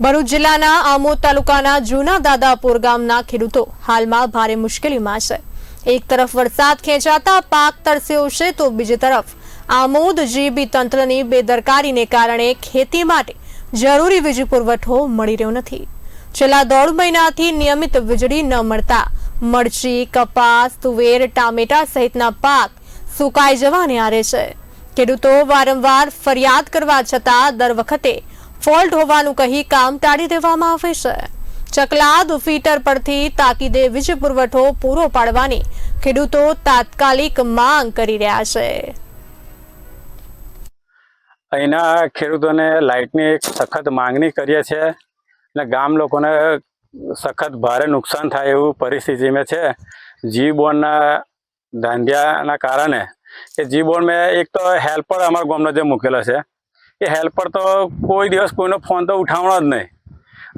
ભરૂચ જિલ્લાના આમોદ તાલુકાના જૂના દાદાપુર ગામના ખેડૂતો હાલમાં ભારે મુશ્કેલીમાં છે. એક તરફ વરસાદ ખેંચાતા પાક તરસ્યો છે તો બીજી તરફ આમોદ જીબી તંત્રની બેદરકારીને કારણે ખેતી માટે જરૂરી વીજ પુરવઠો મળી રહ્યો નથી. છેલ્લા દોઢ મહિનાથી નિયમિત વીજળી ન મળતા મરચી, કપાસ, તુવેર, ટામેટા સહિતના પાક સુકાઈ જવાને આરે છે. ખેડૂતો વારંવાર ફરિયાદ કરવા છતાં દર વખતે ફોલ્ટ હોવાનું કહી કામ ટાળી દેવામાં આવે છે. ચકલાદ ફીટર પરથી તાકીદે વીજ પુરવઠો પૂરો પાડવાની ખેડૂતો તાત્કાલિક માંગ કરી રહ્યા છે. અહીંના ખેડૂતોને લાઇટની એક સખત માંગણી કરીએ છીએ અને ગામ લોકોને સખત ભારે નુકસાન થાય એવું પરિસ્થિતિમાં છે. જી બોર્ડના ધાંધિયાના કારણે કે જી બોર્ડ મેં એક તો હેલ્પર અમારા ગામનો જે મૂકેલો છે. એ હેલ્પર તો કોઈ દિવસ કોઈનો ફોન તો ઉઠાવણો જ નહીં.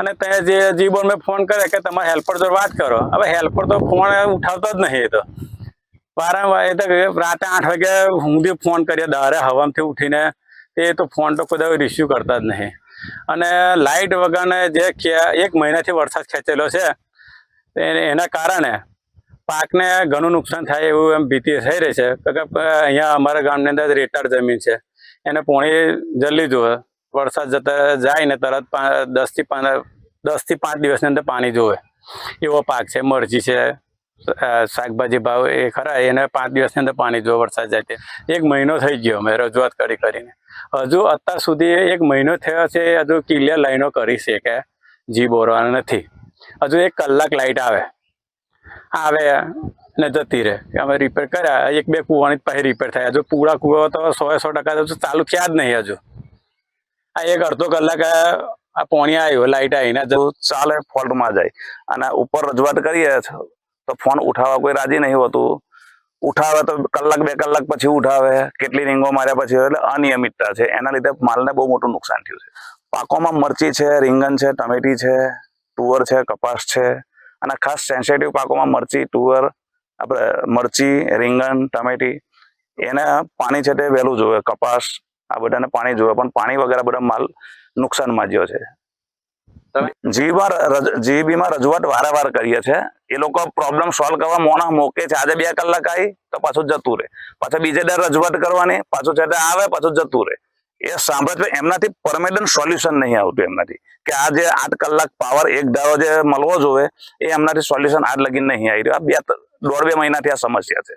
અને તે જે જીવન મેં ફોન કરે કે તમારા હેલ્પર જોડે વાત કરો. હવે હેલ્પર તો ફોન ઉઠાવતો જ નહીં એ તો. વારંવાર એ તો રાતે આઠ વાગે સુધી ફોન કરીએ દારે હવામાંથી ઉઠીને. એ તો ફોન તો કોઈ રિસીવ કરતા જ નહીં. અને લાઇટ વગરને જે એક મહિનાથી વરસાદ ખેંચેલો છે એના કારણે પાકને ઘણું નુકસાન થાય એવું એમ ભીતિ થઈ રહી છે. કે, અહીંયા અમારા ગામની અંદર રેતાળ જમીન છે. એને પોણી જલ્દી જોવે વરસાદ જતા જાય ને તરત દસથી દસથી પાંચ દિવસની અંદર પાણી જોવે એવો પાક છે, મરચી છે શાકભાજી ભાવ એ ખરા, એને પાંચ દિવસની અંદર પાણી જોવે વરસાદ જાય એક મહિનો થઈ ગયો અમે રજૂઆત કરી કરીને. હજુ અત્યાર સુધી એક મહિનો થયો છે, હજુ ક્લિયર લાઈનો કરી છે કે જી બોરવાના નથી. હજુ એક કલાક લાઇટ આવે. આવે ને જતી રહે. અમે રિપેર કર્યા, એક બે કૂવાની પછી રિપેર થાય. જો પૂરા કૂવા તો સો સો ટકા તો ચાલુ થયા જ નહીં હજુ. આ એક અડધો કલાક, આ પોણી આવ્યો લાઇટ આવીને જો ચાલે, ફોલ્ટમાં જાય. અને ઉપર રજૂઆત કરીએ તો ફોન ઉઠાવવા કોઈ રાજી નહીં હોતું. ઉઠાવે તો કલાક, બે કલાક પછી ઉઠાવે. કેટલી રીંગો માર્યા પછી એટલે અનિયમિતતા છે. એના લીધે માલને બહુ મોટું નુકસાન થયું છે. પાકોમાં મરચી છે, રીંગણ છે, ટમેટી છે, તુવર છે, કપાસ છે. અને ખાસ સેન્સિટિવ પાકોમાં મરચી, તુવર આપણે મરચી રીંગણ ટમેટી એને પાણી છે તે વહેલું જોવે કપાસ આ બધાને પાણી જોવે પણ પાણી વગર બધા માલ નુકસાનમાં જ્યો છે. જીબીમાં જીબીમાં રજૂઆત વારંવાર કરીએ છે એ લોકો પ્રોબ્લેમ સોલ્વ કરવા મોણા મોકે છે. આજે બે કલાક આવી તો પાછું જતું રહે. પાછા બીજે દર રજૂઆત કરવાની પાછું છે તે આવે પાછું જતું રહે. એ સાંભળે છે એમનાથી પરમેનન્ટ સોલ્યુશન નહીં આવતું એમનાથી. કે આ જે આઠ કલાક પાવર એક ધારો જે મળવો જોઈએ એ એમનાથી સોલ્યુશન આજ લગી નહીં આવી રહ્યું. આ બે દોઢ બે મહિનાથી આ સમસ્યા છે.